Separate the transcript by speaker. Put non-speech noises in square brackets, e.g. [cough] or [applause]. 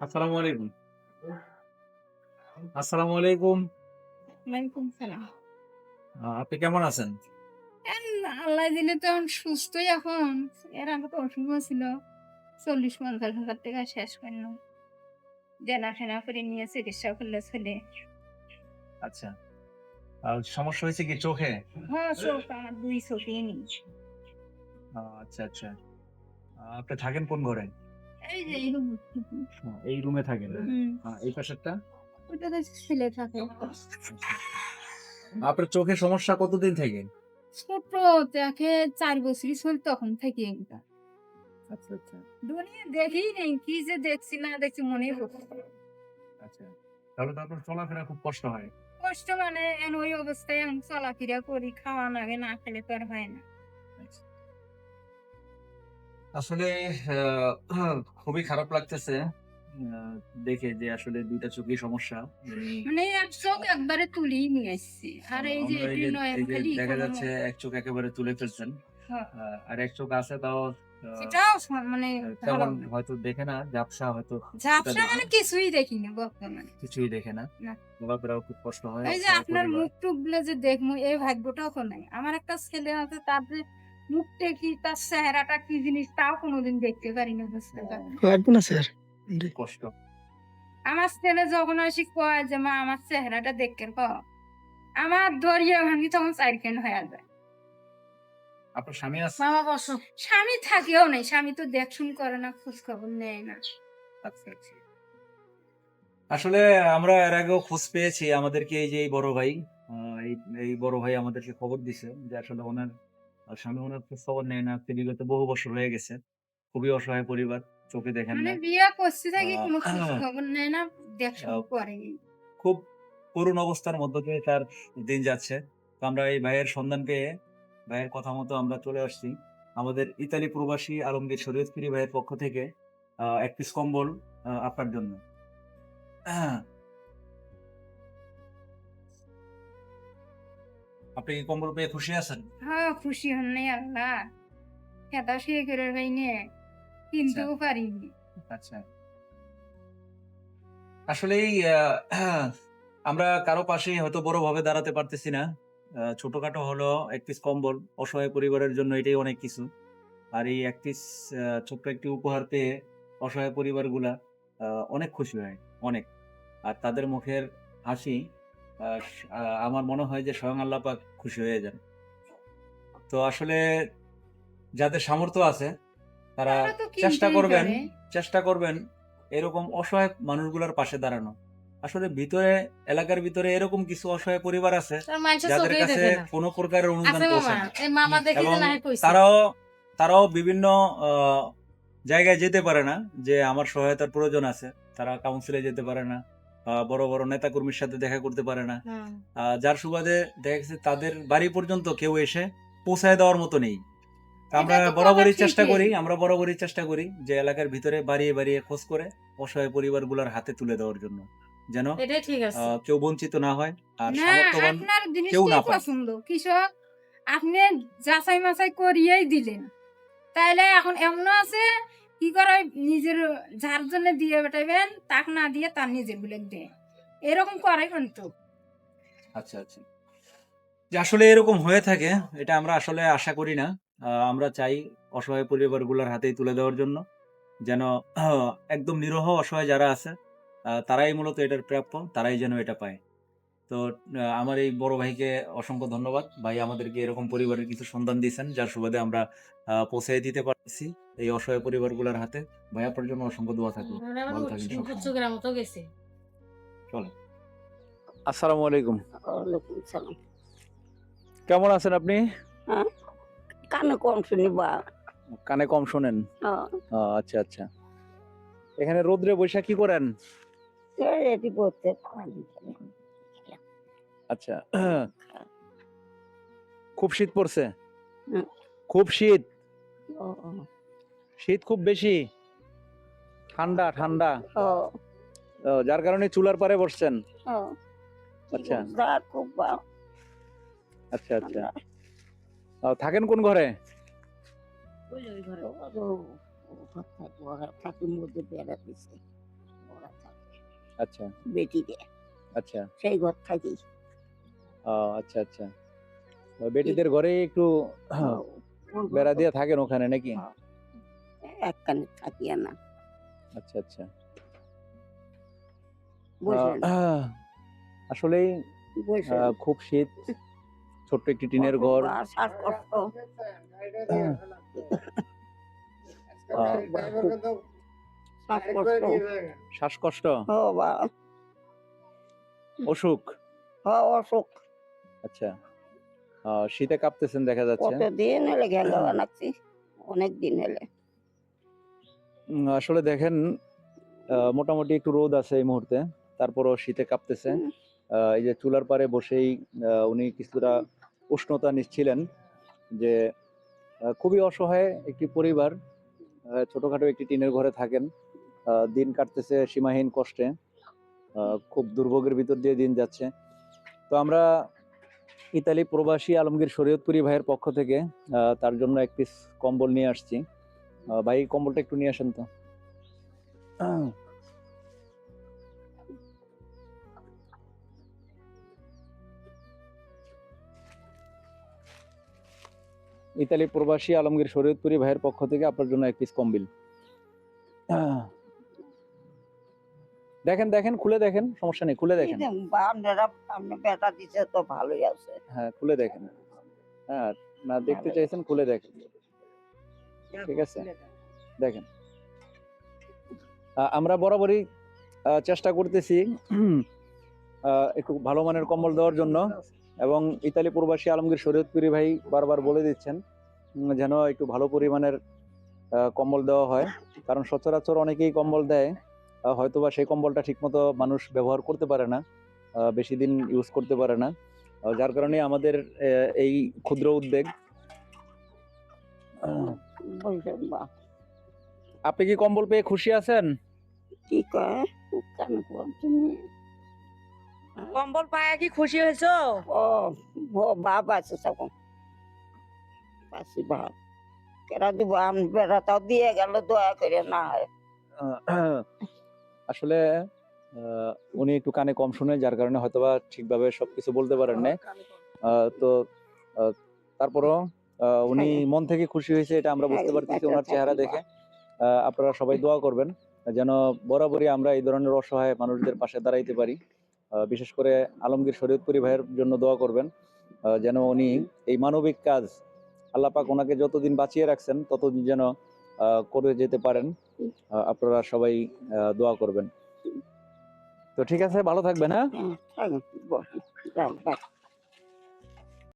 Speaker 1: আসসালামু আলাইকুম আসসালামু আলাইকুম
Speaker 2: ওয়ালাইকুম সালাম
Speaker 1: আপনি কেমন আছেন?
Speaker 2: আল্লাহ দিলে তো সুস্থই এখন। এর আগে তো অসুখ ছিল চল্লিশ পঞ্চাশ হাজার টাকা শেষ করলাম। দেনাফেনা করে নিয়ে চিকিৎসা করলে ছেলে।
Speaker 1: আচ্ছা। আর সমস্যা হয়েছে কি চোখে?
Speaker 2: হ্যাঁ চোখ আমার দুই চোখই নেই।
Speaker 1: আচ্ছা আচ্ছা। আপনি থাকেন কোন ঘরে?
Speaker 2: এই যে এই room।
Speaker 1: এই রুমে থাকেন। এই পাশেরটা?
Speaker 2: ছেলে থাকে।
Speaker 1: আপনার চোখে সমস্যা কতদিন থেকে?
Speaker 2: ছোট দেখে চার বছরই চল তখন থেকে এটা
Speaker 1: আচ্ছা আচ্ছা।
Speaker 2: দুনিয়া দেখি নেই কি যে দেখছি না দেখছি মনে হচ্ছে
Speaker 1: আচ্ছা তাহলে তো আপনার চলাফেরা খুব কষ্ট হয়।
Speaker 2: কষ্ট মানে ওই অবস্থায় আমি চলাফেরা করি খাওয়া লাগে না খেলে তো আর হয় না।
Speaker 1: আসলে খুবই খারাপ লাগতেছে দেখে যে আসলে দুইটা চোখের সমস্যা।
Speaker 2: মানে এক চোখ একবারে নিয়ে আসছি। আর এই যে
Speaker 1: দেখা যাচ্ছে এক চোখ একেবারে তুলে ফেলছেন।
Speaker 2: হ্যাঁ।
Speaker 1: আর এক চোখ আছে তাও
Speaker 2: সেটাও মানে
Speaker 1: তেমন হয়তো দেখে না ঝাপসা হয়তো
Speaker 2: ঝাপসা মানে কিছুই বর্তমানে
Speaker 1: কিছুই দেখে না। খুব কষ্ট হয়
Speaker 2: এই যে আপনার মুখ টুক যে দেখব এই ভাগ্যটাও তো নাই। আমার একটা ছেলে আছে তার যে মুখটা কি তার চেহারাটা কি জিনিস তাও কোনোদিন দেখতে পারি না বুঝতে পারি না।
Speaker 3: লাগবে না স্যার।
Speaker 1: কষ্ট।
Speaker 2: আমার ছেলে যখন আসি কয় যে মা আমার চেহারাটা দেখতে আমার দরিয়া ভাঙি তখন হয়ে যায়।
Speaker 1: আপনার স্বামী আছে?
Speaker 2: বাবা বসো। স্বামী থাকেও নাই। স্বামী তো দেখশুন করে না খোঁজ খবর নেয় না।
Speaker 1: আচ্ছা আচ্ছা। আসলে আমরা এর আগেও খোঁজ পেয়েছি। আমাদেরকে এই যে এই বড় ভাই আহ, এই এই বড় ভাই আমাদেরকে খবর দিছে যে আসলে ওনার আহ, স্বামী ওনার খবর নেয় না তিনি বিগত বহু বছর হয়ে গেছে। খুবই অসহায় পরিবার চোখে দেখেন
Speaker 2: মানে
Speaker 1: না
Speaker 2: বিয়ে করতে থাকি কোনো খোঁজ খবর নেয় না
Speaker 1: আহ,
Speaker 2: করেনি
Speaker 1: খুব করুণ অবস্থার মধ্য দিয়ে তার দিন যাচ্ছে। তো আমরা এই ভাইয়ের সন্ধান পেয়ে ভাইয়ের কথা মতো আমরা চলে আসছি। আমাদের ইতালি প্রবাসী আলমগীর শরীয়তপুরি ভাইয়ের পক্ষ থেকে আহ, এক পিস কম্বল আপনার জন্য। আপনি কম্বল পেয়ে খুশি আছেন?
Speaker 2: হ্যাঁ খুশি হন নাই আল্লাহ। খেতা শুয়ে করে কিনতেও পারিনি।
Speaker 1: আচ্ছা। আসলেই আহ, [clears throat] আমরা কারও পাশে হয়তো বড় ভাবে দাঁড়াতে পারতেছি না। ছোটখাটো হলো এক পিস কম্বল অসহায় পরিবারের জন্য এটাই অনেক কিছু। আর এই এক পিস ছোট্ট একটি উপহার পেয়ে অসহায় পরিবারগুলা আহ, অনেক খুশি হয় অনেক। আর তাদের মুখের হাসি আমার মনে হয় যে স্বয়ং আল্লাহ পাক খুশি হয়ে যান। তো আসলে যাদের সামর্থ্য আছে তারা চেষ্টা করবেন চেষ্টা করবেন এরকম অসহায় মানুষগুলোর পাশে দাঁড়ানো। আসলে ভিতরে এলাকার ভিতরে এরকম কিছু অসহায় পরিবার আছে যাদের কাছে কোনো প্রকারের অনুদান
Speaker 4: আছে
Speaker 1: পৌঁছে তারাও তারাও বিভিন্ন জায়গায় যেতে পারে না যে আমার সহায়তার প্রয়োজন আছে তারা কাউন্সিলে যেতে পারে না। বড় বড় নেতা কর্মীর সাথে দেখা করতে পারে না। যার সুবাদে দেখা গেছে তাদের বাড়ি পর্যন্ত কেউ এসে পৌঁছায় দেওয়ার মতো নেই। আমরা বরাবরই চেষ্টা করি আমরা বরাবরই চেষ্টা করি যে এলাকার ভিতরে বাড়িয়ে বাড়িয়ে খোঁজ করে অসহায় পরিবারগুলোর হাতে তুলে দেওয়ার জন্য। যেন কেউ বঞ্চিত না হয় আর সামর্থ্যবান কেউ না পায়।
Speaker 2: পছন্দ। কৃষক আপনি যাচাই মাচাই করিয়েই দিলেন। তাইলে এখন এমন আছে কি করে নিজের যার জন্য দিয়ে বেটাবেন তাক না দিয়ে তার নিজেরগুলো দেয় এরকম করে কিন্তু।
Speaker 1: আচ্ছা আচ্ছা। যে আসলে এরকম হয়ে থাকে, এটা আমরা আসলে আশা করি না। আমরা চাই অসহায় পরিবারগুলোর হাতেই তুলে দেওয়ার জন্য। যেন একদম নিরহ অসহায় যারা আছে তারাই মূলত এটার প্রাপ্য, তারাই যেন এটা পায়। তো আমার এই বড় ভাইকে অসংখ্য ধন্যবাদ ভাই আমাদেরকে এরকম পরিবারের কিছু সন্ধান দিয়েছেন যার সুবাদে আমরা পৌঁছে দিতে পারছি এই অসহায় পরিবারগুলোর হাতে ভাই আপনার জন্য অসংখ্য দোয়া থাকল ভালো থাকেন
Speaker 4: গেছে
Speaker 1: চলে আসসালামু আলাইকুম
Speaker 5: সালাম
Speaker 1: কেমন আছেন আপনি
Speaker 5: কানে কম শুনি বা
Speaker 1: কানে কম শোনেন ও, আচ্ছা আচ্ছা এখানে রোদ্রে বৈশা কি করেন
Speaker 5: এটি করতে
Speaker 1: আচ্ছা। [coughs] খুব শীত পড়ছে? খুব শীত? শীত খুব বেশি? ঠান্ডা ঠান্ডা। যার কারণে চুলার পারে বসছেন? আচ্ছা।
Speaker 5: বা
Speaker 1: আচ্ছা আচ্ছা। থাকেন কোন ঘরে? আচ্ছা।
Speaker 5: বেটিকে।
Speaker 1: আচ্ছা।
Speaker 5: সেই ঘর থাকি
Speaker 1: আচ্ছা আচ্ছা। বেটিদের ঘরে একটু [coughs] বেড়া দিয়ে থাকেন ওখানে নাকি?
Speaker 5: একখানে থাকি না।
Speaker 1: আচ্ছা আচ্ছা। আহ, খুব শীত ছোট্ট একটি টিনের ঘর।
Speaker 5: শ্বাসকষ্ট।
Speaker 1: অসুখ?
Speaker 5: হ অসুখ।
Speaker 1: আচ্ছা। শীতে কাঁপতেছেন দেখা যাচ্ছে।
Speaker 5: কত দিন হলে গেল বানাচ্ছি? অনেক দিন হলে।
Speaker 1: আসলে দেখেন মোটামুটি একটু রোদ আছে এই মুহূর্তে তারপরও শীতে কাঁপতেছে। এই যে চুলার পারে বসেই উনি কিছুটা উষ্ণতা নিচ্ছিলেন যে খুবই অসহায় একটি পরিবার ছোটখাটো একটি টিনের ঘরে থাকেন। আহ, দিন কাটতেছে সীমাহীন কষ্টে আহ, খুব দুর্ভোগের ভিতর দিয়ে দিন যাচ্ছে। তো আমরা ইতালি প্রবাসী আলমগীর শরীয়তপুরি ভাইয়ের পক্ষ থেকে তার জন্য এক পিস কম্বল নিয়ে আসছি ভাই কম্বলটা একটু নিয়ে আসেন তো ইতালি প্রবাসী আলমগীর শরীয়তপুরি ভাইয়ের পক্ষ থেকে আপনার জন্য এক পিস কম্বিল। দেখেন দেখেন খুলে দেখেন সমস্যা নেই খুলে দেখেন।
Speaker 5: আপনারা আপনি বেটা দিছে তো ভালোই আছে।
Speaker 1: হ্যাঁ খুলে দেখেন। হ্যাঁ না দেখতে চাইছেন খুলে দেখেন। ঠিক আছে? দেখেন। আমরা বরাবরই চেষ্টা করতেছি একটু ভালো মানের কম্বল দেওয়ার জন্য। এবং ইতালি প্রবাসী আলমগীর শরীয়তপুরি ভাই বারবার বলে দিচ্ছেন যেন একটু ভালো পরিমাণের কম্বল দেওয়া হয়। কারণ সচরাচর অনেকেই কম্বল দেয়। হয়তোবা সেই কম্বলটা ঠিকমতো মানুষ ব্যবহার করতে পারে না বেশি দিন ইউজ করতে পারে না। যার কারণে আমাদের এই ক্ষুদ্র উদ্যোগ
Speaker 5: বা
Speaker 1: আপনি কি কম্বল পেয়ে খুশি আছেন?
Speaker 5: কি কেন
Speaker 3: কম্বল পায়া কি খুশি হয়েছো?
Speaker 5: ও ও বাপ আছে তখন। পাশি বাপ। কেরা দিব? আমি বেড়াটাও দিয়ে গেল দয়া করে না হয়।
Speaker 1: আসলে উনি একটু কানে কম শুনে যার কারণে হয়তোবা ঠিকভাবে সবকিছু বলতে পারেন না। তো তারপরও উনি মন থেকে খুশি হয়েছে এটা আমরা বুঝতে পারতেছি ওনার চেহারা দেখে। আপনারা সবাই দোয়া করবেন যেন বরাবরই আমরা এই ধরনের অসহায় মানুষদের পাশে দাঁড়াইতে পারি। বিশেষ করে আলমগীর শরীয়তপুরি ভাইয়ের জন্য দোয়া করবেন যেন উনি এই মানবিক কাজ আল্লাহ পাক ওনাকে যতদিন বাঁচিয়ে রাখছেন ততদিন যেন করে যেতে পারেন। আপনারা সবাই দোয়া করবেন। তো ঠিক আছে ভালো থাকবেন হ্যাঁ?